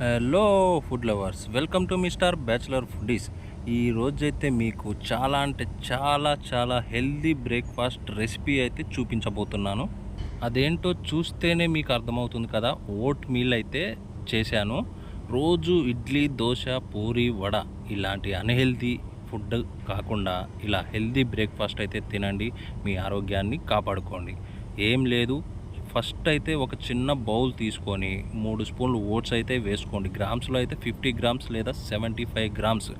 Hello food lovers welcome to Mister Bachelor Foodies ఈ రోజైతే మీకు చాలా అంటే చాలా చాలా హెల్దీ బ్రేక్ఫాస్ట్ రెసిపీ అయితే చూపించబోతున్నాను. అదేంటో చూస్తేనే మీకు అర్థమవుతుంది కదా. ఓట్ మీల్ అయితే చేశాను. రోజు ఇడ్లీ దోశ పూరి వడ ఇలాంటి అన్హెల్దీ ఫుడ్ కాకుండా ఇలా హెల్దీ బ్రేక్ఫాస్ట్ అయితే తినండి. మీ ఆరోగ్యాన్ని కాపాడుకోండి. ఏం లేదు ఫస్ట్ అయితే ఒక చిన్న బౌల్ తీసుకొని మూడు స్పూన్లు ఓట్స్ అయితే వేసుకోండి. గ్రామ్స్లో అయితే ఫిఫ్టీ గ్రామ్స్ లేదా సెవెంటీ ఫైవ్ గ్రామ్స్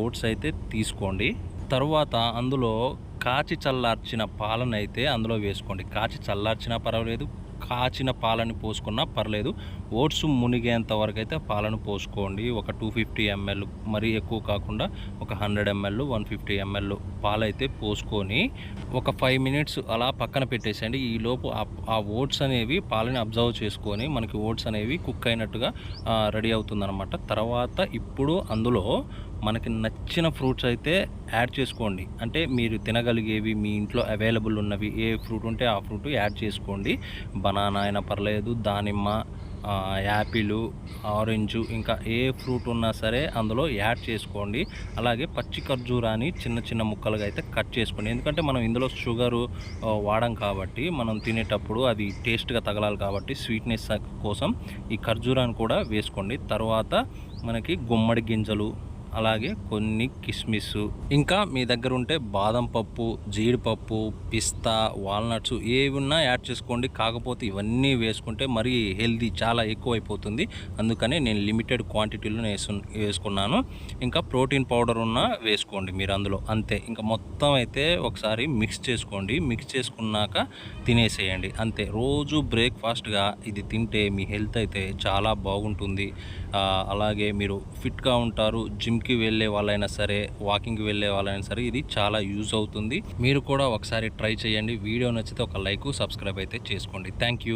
ఓట్స్ అయితే తీసుకోండి. తర్వాత అందులో కాచి చల్లార్చిన పాలనైతే అందులో వేసుకోండి. కాచి చల్లార్చినా పర్వాలేదు కాచిన పాలని పోసుకున్నా పర్లేదు. ఓట్స్ మునిగేంత వరకు అయితే పాలను పోసుకోండి. ఒక టూ ఫిఫ్టీ ఎంఎల్ మరీ ఎక్కువ కాకుండా ఒక hundred ML one fifty ML పాలైతే పోసుకొని ఒక ఫైవ్ మినిట్స్ అలా పక్కన పెట్టేసేయండి. ఈ లోపు ఆ- ఆ ఓట్స్ అనేవి పాలని అబ్జర్వ్ చేసుకొని మనకి ఓట్స్ అనేవి కుక్ అయినట్టుగా రెడీ అవుతుందన్నమాట. తర్వాత ఇప్పుడు అందులో మనకి నచ్చిన ఫ్రూట్స్ అయితే యాడ్ చేసుకోండి. అంటే మీరు తినగలిగేవి మీ ఇంట్లో అవైలబుల్ ఉన్నవి ఏ ఫ్రూట్ ఉంటే ఆ ఫ్రూట్ యాడ్ చేసుకోండి. బనానా అయినా పర్లేదు దానిమ్మ యాపిల్ ఆరెంజ్ ఇంకా ఏ ఫ్రూట్ ఉన్నా సరే అందులో యాడ్ చేసుకోండి. అలాగే పచ్చి ఖర్జూరాన్ని చిన్న చిన్న ముక్కలుగా అయితే కట్ చేసుకోండి. ఎందుకంటే మనం ఇందులో షుగరు వాడం కాబట్టి మనం తినేటప్పుడు అది టేస్ట్గా తగలాలి కాబట్టి స్వీట్నెస్ కోసం ఈ ఖర్జూరాన్ని కూడా వేసుకోండి. తర్వాత మనకి గుమ్మడి గింజలు అలాగే కొన్ని కిస్మిస్ ఇంకా మీ దగ్గర ఉంటే బాదం పప్పు జీడిపప్పు పిస్తా వాల్నట్స్ ఏవి ఉన్నా యాడ్ చేసుకోండి. కాకపోతే ఇవన్నీ వేసుకుంటే మరీ హెల్దీ చాలా ఎక్కువ అయిపోతుంది అందుకని నేను లిమిటెడ్ క్వాంటిటీలో వేసు వేసుకున్నాను. ఇంకా ప్రోటీన్ పౌడర్ ఉన్న వేసుకోండి మీరు అందులో. అంతే. ఇంకా మొత్తం అయితే ఒకసారి మిక్స్ చేసుకోండి. మిక్స్ చేసుకున్నాక తినేసేయండి. అంతే. రోజు బ్రేక్ఫాస్ట్గా ఇది తింటే మీ హెల్త్ అయితే చాలా బాగుంటుంది. అలాగే మీరు ఫిట్గా ఉంటారు. జిమ్ జిమ్కి వెళ్ళే వాళ్ళైనా సరే వాకింగ్కి వెళ్ళే వాళ్ళైనా సరే ఇది చాలా యూజ్ అవుతుంది. మీరు కూడా ఒకసారి ట్రై చేయండి. వీడియో నచ్చితే ఒక లైక్ సబ్స్క్రైబ్ అయితే చేసుకోండి. Thank you